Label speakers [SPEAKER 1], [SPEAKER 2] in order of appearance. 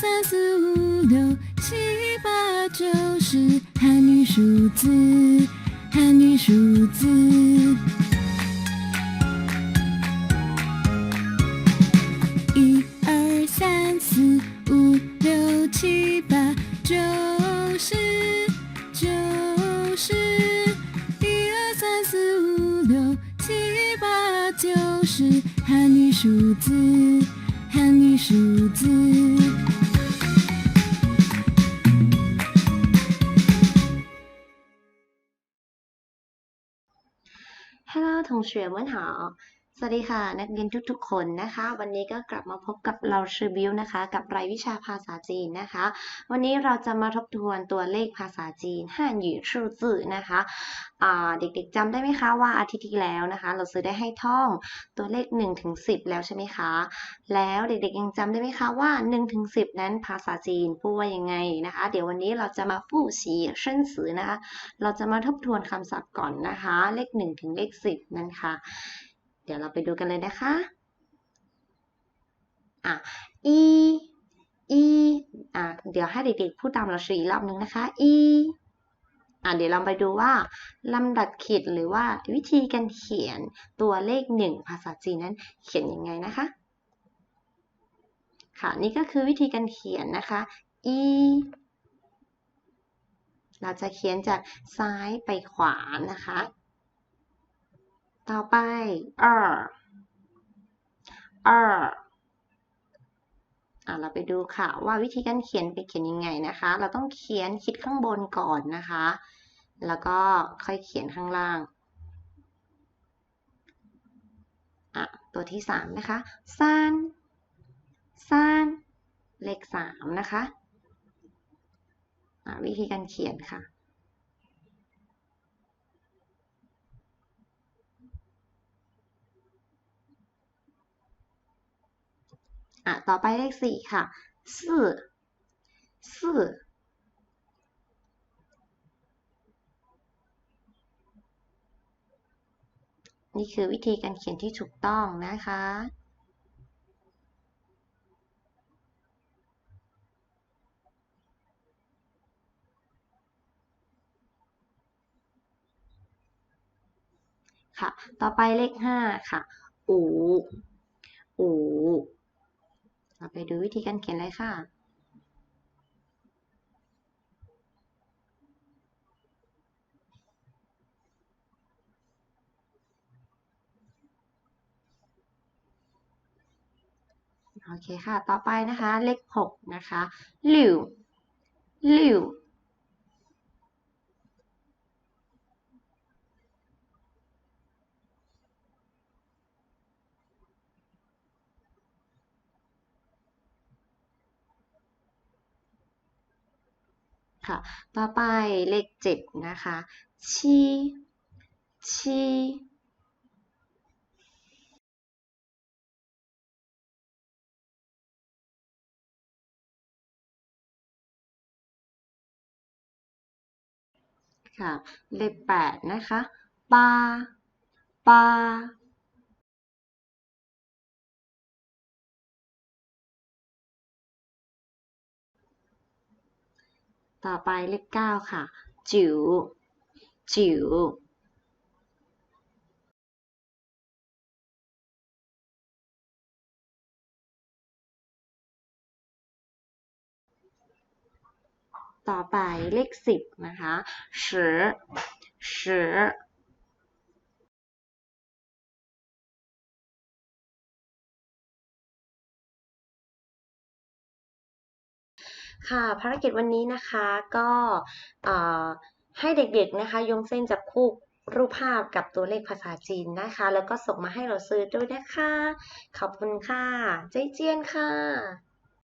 [SPEAKER 1] 三四五六七八九十，汉语数字，汉语数字。一二三四五六七八九十，九十，一二三四五六七八九十，汉语数字，汉语数字。
[SPEAKER 2] Hello，同学们好。 สวัสดีค่ะ นักเรียนทุกๆ คนนะคะ วันนี้ก็กลับมาพบกับเราชื่อบิวนะคะ กับรายวิชาภาษาจีนนะคะ วันนี้เราจะมาทบทวนตัวเลขภาษาจีนห้านหยู่ชื่อจื่อนะคะเด็กๆจำได้ไหมคะว่าอาทิตย์ที่แล้วนะคะ เราซื้อได้ให้ท่องตัวเลข1นถึงสิแล้วใช่ไหมคะ แล้วเด็กๆยังจำได้ไหมคะว่า1นถึงสินั้นภาษาจีนพูดว่ายังไงนะคะ เดี๋ยววันนี้เราจะมาผู้สีเส้นสือนะคะ เราจะมาทบทวนคำศัพท์ก่อนนะคะ เลข1ถึงเลข10 นั้นค่ะ เดี๋ยวเราไปดูกันเลยนะคะอะอีอีอะเดี๋ยวให้เด็กๆพูดตามเราชื่ออีรอบนึงนะคะอีอะเดี๋ยวเราไปดูว่าลำดับขีดหรือว่าวิธีการเขียนตัวเลขหนึ่งภาษาจีนนั้นเขียนยังไงนะคะ ค่ะนี่ก็คือวิธีการเขียนนะคะอีเราจะเขียนจากซ้ายไปขวานะคะ ต่อไป二二อะเราไปดูค่ะว่าวิธีการเขียนไปเขียนยังไงนะคะ เราต้องเขียนคิดข้างบนก่อนนะคะ แล้วก็ค่อยเขียนข้างล่างอะตัวที่สามนะคะซานซานเลขสามนะคะอะวิธีการเขียนค่ะ อะต่อไปเลขสี่ค่ะสี่สี่นี่คือวิธีการเขียนที่ถูกต้องนะคะ ค่ะ ต่อไปเลขห้าค่ะ อู อู เราไปดูวิธีการเขียนเลยค่ะโอเคค่ะ ต่อไปนะคะ เลขหกนะคะหลิวหลิว ค่ะ ต่อไปเลขเจ็ดนะคะชีชีค่ะ เลขแปดนะคะปาปา ต่อไปเลขเก้าค่ะ จิ๋ว จิ๋วต่อไปเลขสิบนะคะสิสิ ค่ะ ภารกิจวันนี้นะคะก็ให้เด็กๆนะคะยงเส้นจับคู่รูปภาพกับตัวเลขภาษาจีนนะคะ แล้วก็ส่งมาให้เราซื้อด้วยนะคะ ขอบคุณค่ะ ใจเจียนค่ะ